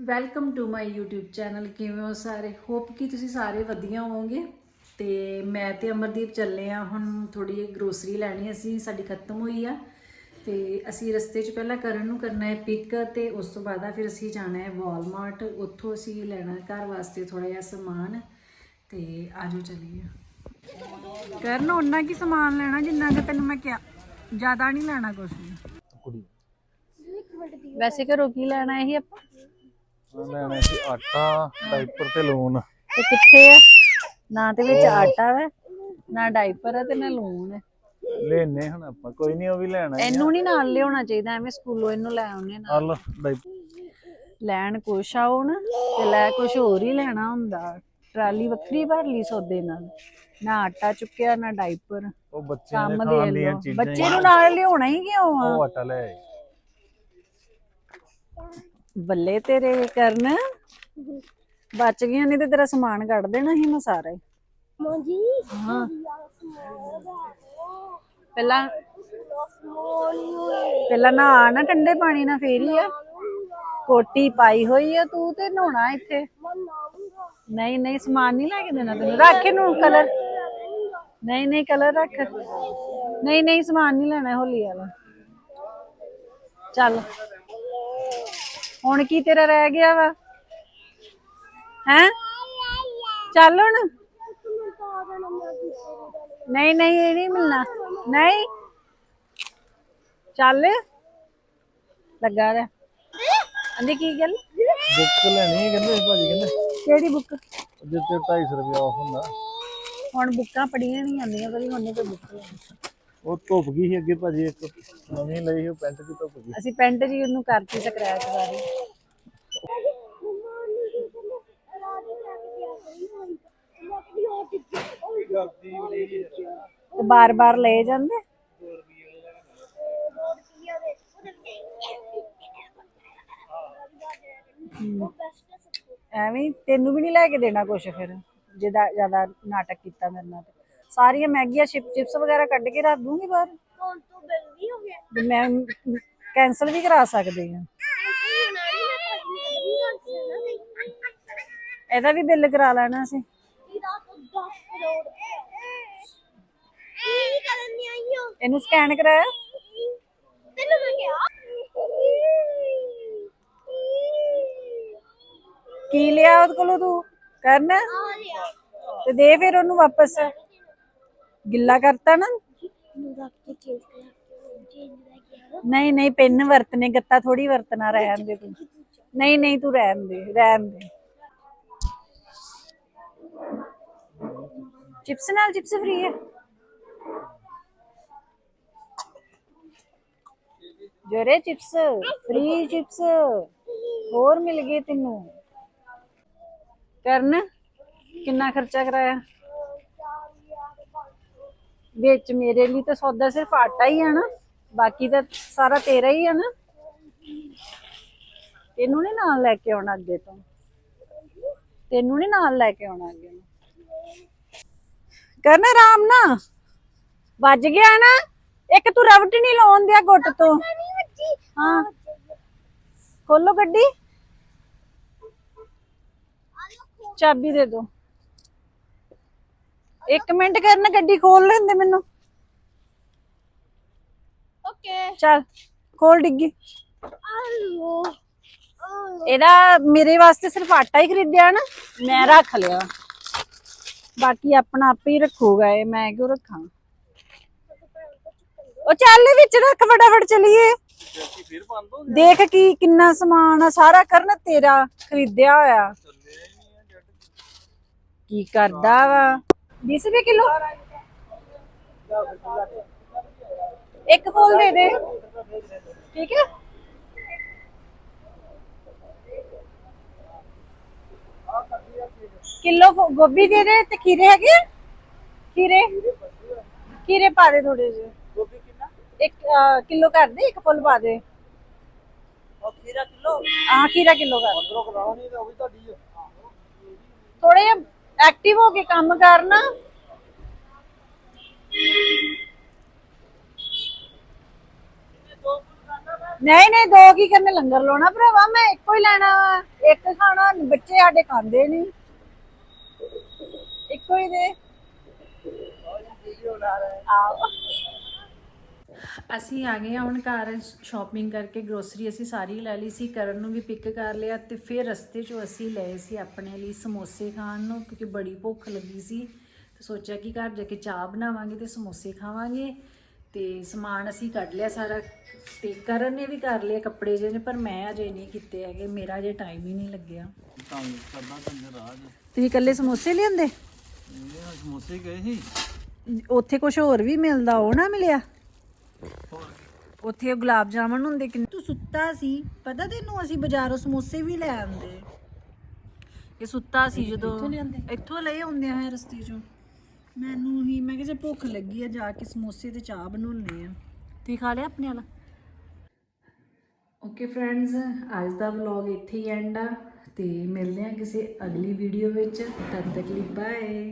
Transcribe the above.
Welcome to my YouTube channel ਕਿਵੇਂ ਹੋ ਸਾਰੇ? ਹੋਪ ਕਿ ਤੁਸੀਂ ਸਾਰੇ ਵਧੀਆ ਹੋਵੋਗੇ। ਤੇ ਮੈਂ ਤੇ ਅਮਰਦੀਪ ਚੱਲੇ ਆ। ਹੁਣ ਥੋੜੀ ਗਰੋਸਰੀ ਲੈਣੀ ਅਸੀਂ। ਸਾਡੀ ਖਤਮ ਹੋਈ ਆ। ਤੇ ਅਸੀਂ ਰਸਤੇ 'ਚ ਪਹਿਲਾਂ ਕਰਨ ਨੂੰ ਕਰਨਾ ਹੈ ਪਿਕ ਤੇ ਉਸ ਤੋਂ ਬਾਅਦ ਆ ਫਿਰ ਅਸੀਂ ਜਾਣਾ ਹੈ ਵਾਲਮਾਰਟ ਉੱਥੋਂ ਅਸੀਂ ਲੈਣਾ ਘਰ ਵਾਸਤੇ ਥੋੜਾ ਜਿਹਾ ਸਮਾਨ। ਤੇ ਆਜੋ ਚੱਲੀਏ। ਕਰਨ ਉਹਨਾਂ ਕੀ ਸਮਾਨ ਲੈਣਾ? ਜਿੰਨਾ ਕਿ ਤੈਨੂੰ ਮੈਂ ਕਿਹਾ। ਜ਼ਿਆਦਾ ਨਹੀਂ ਲੈਣਾ ਕੁਝ ਵੈਸੇ ਘਰੋਂ ਕੀ ਲੈਣਾ ਇਹ ਆਪਾਂ? ਲੈਣਾ ਸੀ ਆਟਾ ਡਾਈਪਰ ਤੇ ਲੂਣ। ਤੇ ਕਿੱਥੇ ਆ? ਨਾ ਤੇ ਵਿੱਚ ਆਟਾ ਵਾ ਨਾ ਡਾਈਪਰ ਆ ਤੇ ਨਾ ਲੂਣ। ਹੈ ਲੈਨੇ ਹੁਣ ਆਪਾਂ ਕੋਈ ਨਹੀਂ ਉਹ ਵੀ ਲੈਣਾ ਆ। ਇਹਨੂੰ ਨਹੀਂ ਨਾਲ ਲਿਆਉਣਾ ਚਾਹੀਦਾ ਐਵੇਂ ਸਕੂਲੋਂ ਇਹਨੂੰ ਲੈ ਆਉਣੇ ਨਾਲ। ਆਹ ਲਓ ਡਾਈਪਰ ਲੈਣ ਕੁਛ ਆਉਣ ਤੇ ਲੈ ਕੁਛ ਹੋਰ ਹੀ ਲੈਣਾ ਹੁੰਦਾ। ਟਰਾਲੀ ਵੱਖਰੀ ਭਰ ਲਈ ਸੌਦੇ ਨਾਲ ਨਾ ਆਟਾ ਚੁੱਕਿਆ ਨਾ ਡਾਈਪਰ ਉਹ ਬੱਚਿਆਂ ਕੰਮ ਦੇ ਖਾਣ ਦੀਆਂ ਚੀਜ਼ਾਂ ਬੱਚੇ ਨੂੰ ਨਾਲ ਲਿਆਉਣਾ ਹੀ ਕਿਉਂ ਆ? ਉਹ ਆਟਾ ਲੈ ਆਏ। ਬੱਲੇ ਤੇਰੇ ਕਰਨ। ਬਚ ਗਿਆ ਨਹੀਂ ਤੇ ਤੇਰਾ ਸਮਾਨ ਕੱਢ ਦੇਣਾ ਸੀ ਮੈਂ ਸਾਰਾ। ਹੀ। ਮੋਜੀ ਹਾਂ ਪਹਿਲਾਂ ਪਹਿਲਾਂ ਨਾ ਨਾ ਠੰਡੇ ਪਾਣੀ ਨਾਲ ਫੇਰ ਹੀ ਆ। ਕੋਟੀ ਪਾਈ ਹੋਈ ਆ ਤੂੰ ਤੇ ਨਹਾਉਣਾ ਇੱਥੇ। ਨਹੀਂ ਨਹੀਂ ਸਮਾਨ ਨਹੀਂ ਲੈ ਕੇ ਦੇਣਾ ਤੈਨੂੰ। ਰੱਖ ਇਹਨੂੰ ਕਲਰ ਨਹੀਂ ਨਹੀਂ ਕਲਰ ਰੱਖ। ਨਹੀਂ ਨਹੀਂ ਸਮਾਨ ਨਹੀਂ ਲੈਣਾ ਹੋਲੀ ਵਾਲਾ। ਚੱਲ। ਹੁਣ ਕੀ ਤੇਰਾ ਰਹਿ ਗਿਆ ਵਾ? ਹੈ? ਚੱਲ ਹੁਣ। ਨਹੀਂ ਨਹੀਂ ਇਹ ਨਹੀਂ ਮਿਲਣਾ। ਨਹੀਂ। ਚੱਲ। ਲੱਗਾ ਰਿਹਾ। ਅੰਦੀ ਕੀ ਗੱਲ? ਬੁੱਕ ਲੈਣੀ ਹੈ ਕਹਿੰਦੇ ਭਾਜੀ ਕਹਿੰਦੇ। ਕਿਹੜੀ ਬੁੱਕ? ਜਿੱਤੇ 250 ਰੁਪਏ ਆਫ ਹੁੰਦਾ। ਹੁਣ ਬੁੱਕਾਂ ਪੜੀਆਂ ਨਹੀਂ ਆਉਂਦੀਆਂ ਪਰ ਹੁਣ ਤੇ ਬੁੱਕ ਲੈਣੀ। ਉਹ ਧੁੱਪ ਗਈ ਸੀ ਅੱਗੇ ਭਾਜੀ, ਇੱਕ ਨਵੀਂ ਲਈ ਸੀ, ਉਹ ਪੈਂਟ ਦੀ ਧੁੱਪ ਗਈ। ਅਸੀਂ ਪੈਂਟ ਜੀ ਉਹਨੂੰ ਕਰਤੀ ਸਕ੍ਰੈਚ ਵਾਲੀ ਤੇ ਬਾਰ-ਬਾਰ ਲਏ ਜਾਂਦੇ? ਐਵੇਂ ਹੀ ਤੈਨੂੰ ਵੀ ਨਹੀਂ ਲੈ ਕੇ ਦੇਣਾ ਕੁਛ ਫਿਰ, ਜਿਹਦਾ ਜ਼ਿਆਦਾ ਨਾਟਕ ਕੀਤਾ ਮੇਰੇ ਨਾਲ ਤੇ। ਸਾਰੀਆਂ ਮੈਗੀਆਂ ਚਿਪ ਚਿਪਸ ਵਗੈਰਾ ਕੱਢ ਕੇ ਰੱਖ ਦੂੰਗੀ ਬਾਹਰ। ਹੁਣ ਤੋਂ ਬਿਲ ਵੀ ਹੋ ਗਿਆ। ਤੇ ਮੈਂ ਕੈਨਸਲ ਵੀ ਕਰਾ ਸਕਦੇ ਹਾਂ। ਇਹਦਾ ਵੀ ਬਿੱਲ ਕਰਾ ਲੈਣਾ ਸੀ ਕੀ ਕਰਨ ਨਹੀਂ ਆਈ ਹੋ ਇਹਨੂੰ ਸਕੈਨ ਕਰਾਇਆ? ਤੈਨੂੰ ਮੈਂ ਕਿਹਾ। ਕੀ ਲਿਆ ਉਹਦੇ ਕੋਲੋਂ ਤੂੰ? ਕਰਨ? ਤੇ ਦੇ ਫਿਰ ਉਹਨੂੰ ਵਾਪਸ। ਗਿੱਲਾ ਕਰਤਾ ਨਾ? ਨੂੰ ਨਹੀਂ ਨਹੀਂ, ਪੈਨ ਵਰਤਨੇ, ਗੱਤਾ ਥੋੜੀ ਵਰਤਣਾ, ਰਹਿਣ ਦੇ ਤੂੰ। ਨਹੀਂ ਨਹੀਂ, ਤੂੰ ਰਹਿਣ ਦੇ ਰਹਿਣ ਦੇ। ਚਿਪਸ ਨਾਲ ਚਿਪਸ ਫ੍ਰੀ ਹੈ? ਜਰੇ ਚਿਪਸ, ਫ੍ਰੀ ਚਿਪਸ, ਹੋਰ ਮਿਲ ਗਏ ਤੈਨੂੰ। ਕਰਨ, ਕਿੰਨਾ ਖਰਚਾ ਕਰਾਇਆ? ਵਿੱਚ ਮੇਰੇ ਲਈ ਤਾਂ ਸੌਦਾ ਸਿਰਫ ਆਟਾ ਹੀ ਆ ਨਾ ਬਾਕੀ ਤਾਂ ਸਾਰਾ ਤੇਰਾ ਹੀ ਆ ਨਾ। ਤੈਨੂੰ ਨਹੀਂ ਨਾਲ ਲੈ ਕੇ ਆਉਣਾ ਅੱਗੇ ਤੋਂ। ਤੈਨੂੰ ਨਹੀਂ ਨਾਲ ਲੈ ਕੇ ਆਉਣਾ ਅੱਗੇ ਨੂੰ ਕਰਨ ਆਰਾਮ ਨਾ ਵੱਜ ਗਿਆ ਨਾ। ਇੱਕ ਤੂੰ ਰਵਟ ਨਹੀਂ ਲਾਉਣ ਦਿਆ ਗੁੱਟ ਤੋਂ। ਹਾਂ। ਖੋਲੋ ਗੱਡੀ। ਚਾਬੀ ਦੇ ਦੋ। ਇੱਕ ਮਿੰਟ ਕਰਨ ਗੱਡੀ ਖੋਲ ਲੈਂਦੇ ਮੈਨੂੰ। ਓਕੇ। ਚੱਲ ਖੋਲ ਡਿੱਗੀ। ਇਹਦਾ ਮੇਰੇ ਵਾਸਤੇ ਸਿਰਫ ਆਟਾ ਹੀ ਖਰੀਦਿਆ ਨਾ। ਮੈਂ ਰੱਖ ਲਿਆ। ਬਾਕੀ ਆਪਣਾ ਆਪੇ ਹੀ ਰੱਖੂਗਾ ਇਹ ਮੈਂ ਕਿਉਂ ਰੱਖਾਂ? ਉਹ ਚੱਲ ਵਿੱਚ ਰੱਖ ਫਟਾਫਟ ਚਲੀਏ। ਦੇਖ ਕੀ ਕਿੰਨਾ ਸਮਾਨ ਆ ਸਾਰਾ ਕਰਨ ਤੇਰਾ ਖਰੀਦਿਆ ਹੋਇਆ। ਕੀ ਕਰਦਾ ਵਾ? 20 ਰੁਪਏ ਕਿਲੋ ਇੱਕ ਫੁੱਲ ਦੇ ਦੇ ਠੀਕ ਹੈ ਕਿਲੋ ਗੋਭੀ ਦੇ ਦੇ ਤੇ ਖੀਰੇ ਹੈਗੇ? ਖੀਰੇ ਖੀਰੇ ਪਾ ਦੇ ਥੋੜੇ ਜਿਹੇ ਗੋਭੀ ਕਿੰਨਾ ਇੱਕ ਕਿਲੋ ਕਰ ਦੇ ਇੱਕ ਫੁੱਲ ਪਾ ਦੇ ਖੀਰਾ ਕਿਲੋ ਹਾਂ ਖੀਰਾ ਕਿਲੋ ਕਰ ਥੋੜੇ ਜਿਹਾ ਐਕਟਿਵ ਹੋ ਕੇ ਕੰਮ ਕਰਨਾ। ਨਹੀਂ ਨਹੀਂ, ਦੋ ਕੀ ਕਰਨੇ, ਲੰਗਰ ਲਾਉਣਾ ਭਰਾਵਾ, ਮੈਂ ਇੱਕੋ ਹੀ ਲੈਣਾ ਵਾ। ਇੱਕ ਖਾਣਾ, ਬੱਚੇ ਸਾਡੇ ਖਾਂਦੇ ਨਹੀਂ। ਇੱਕੋ ਹੀ ਦੇ। ਆਓ ਅਸੀਂ ਆ ਗਏ ਹਾਂ ਹੁਣ ਘਰ ਸ਼ਾਪਿੰਗ ਕਰਕੇ ਗਰੋਸਰੀ ਅਸੀਂ ਸਾਰੀ ਲੈ ਲਈ ਸੀ ਕਰਨ ਨੂੰ ਵੀ ਪਿਕ ਕਰ ਲਿਆ ਤੇ ਫਿਰ ਰਸਤੇ 'ਚੋਂ ਅਸੀਂ ਲਏ ਸੀ ਆਪਣੇ ਲਈ ਸਮੋਸੇ ਖਾਣ ਨੂੰ ਕਿਉਂਕਿ ਬੜੀ ਭੁੱਖ ਲੱਗੀ ਸੀ। ਤੇ ਸੋਚਿਆ ਕਿ ਘਰ ਜਾ ਕੇ ਚਾਹ ਬਣਾਵਾਂਗੇ ਤੇ ਸਮੋਸੇ ਖਾਵਾਂਗੇ ਤੇ ਸਮਾਨ ਅਸੀਂ ਕੱਢ ਲਿਆ ਸਾਰਾ ਤੇ ਕਰਨ ਨੇ ਵੀ ਕਰ ਲਿਆ ਕੱਪੜੇ ਜਿਹੇ ਨੇ ਪਰ ਮੈਂ ਅਜੇ ਨਹੀਂ ਕੀਤੇ ਹੈਗੇ ਮੇਰਾ ਅਜੇ ਟਾਈਮ ਹੀ ਨਹੀਂ ਲੱਗਿਆ। ਕੰਜਰ ਤੁਸੀਂ ਇਕੱਲੇ ਸਮੋਸੇ ਲਿਆਂਦੇ? ਇਹ ਸਮੋਸੇ ਗਏ ਸੀ। ਉੱਥੇ ਕੁਝ ਹੋਰ ਵੀ ਮਿਲਦਾ ਉਹ ਨਾ ਮਿਲਿਆ? ਉੱਥੇ ਉਹ ਗੁਲਾਬ ਜਾਮਨ ਹੁੰਦੇ ਕਿ ਤੂੰ ਸੁੱਤਾ ਸੀ। ਪਤਾ ਤੈਨੂੰ ਅਸੀਂ ਬਾਜ਼ਾਰੋਂ ਸਮੋਸੇ ਵੀ ਲੈ ਆਂਦੇ ਇਹ ਸੁੱਤਾ ਸੀ ਜਦੋਂ ਇੱਥੋਂ ਲੈ ਆਉਂਦੇ ਆ ਰਸਤੇ ਚੋਂ। ਮੈਨੂੰ ਹੀ ਮੈਂ ਕਿਹਾ ਜੇ ਭੁੱਖ ਲੱਗੀ ਆ ਜਾ ਕੇ ਸਮੋਸੇ ਤੇ ਚਾਹ ਬਣਾਉਣੇ ਆ। ਤੁਸੀਂ ਖਾ ਲਿਆ ਆਪਣੇ ਵਾਲਾ? ਓਕੇ ਫਰੈਂਡਸ ਅੱਜ ਦਾ ਵਲੌਗ ਇੱਥੇ ਹੀ ਐਂਡ ਆ ਤੇ ਮਿਲਦੇ ਆ ਕਿਸੇ ਅਗਲੀ ਵੀਡੀਓ ਵਿੱਚ। ਤਦ ਤੱਕ ਲਈ ਬਾਏ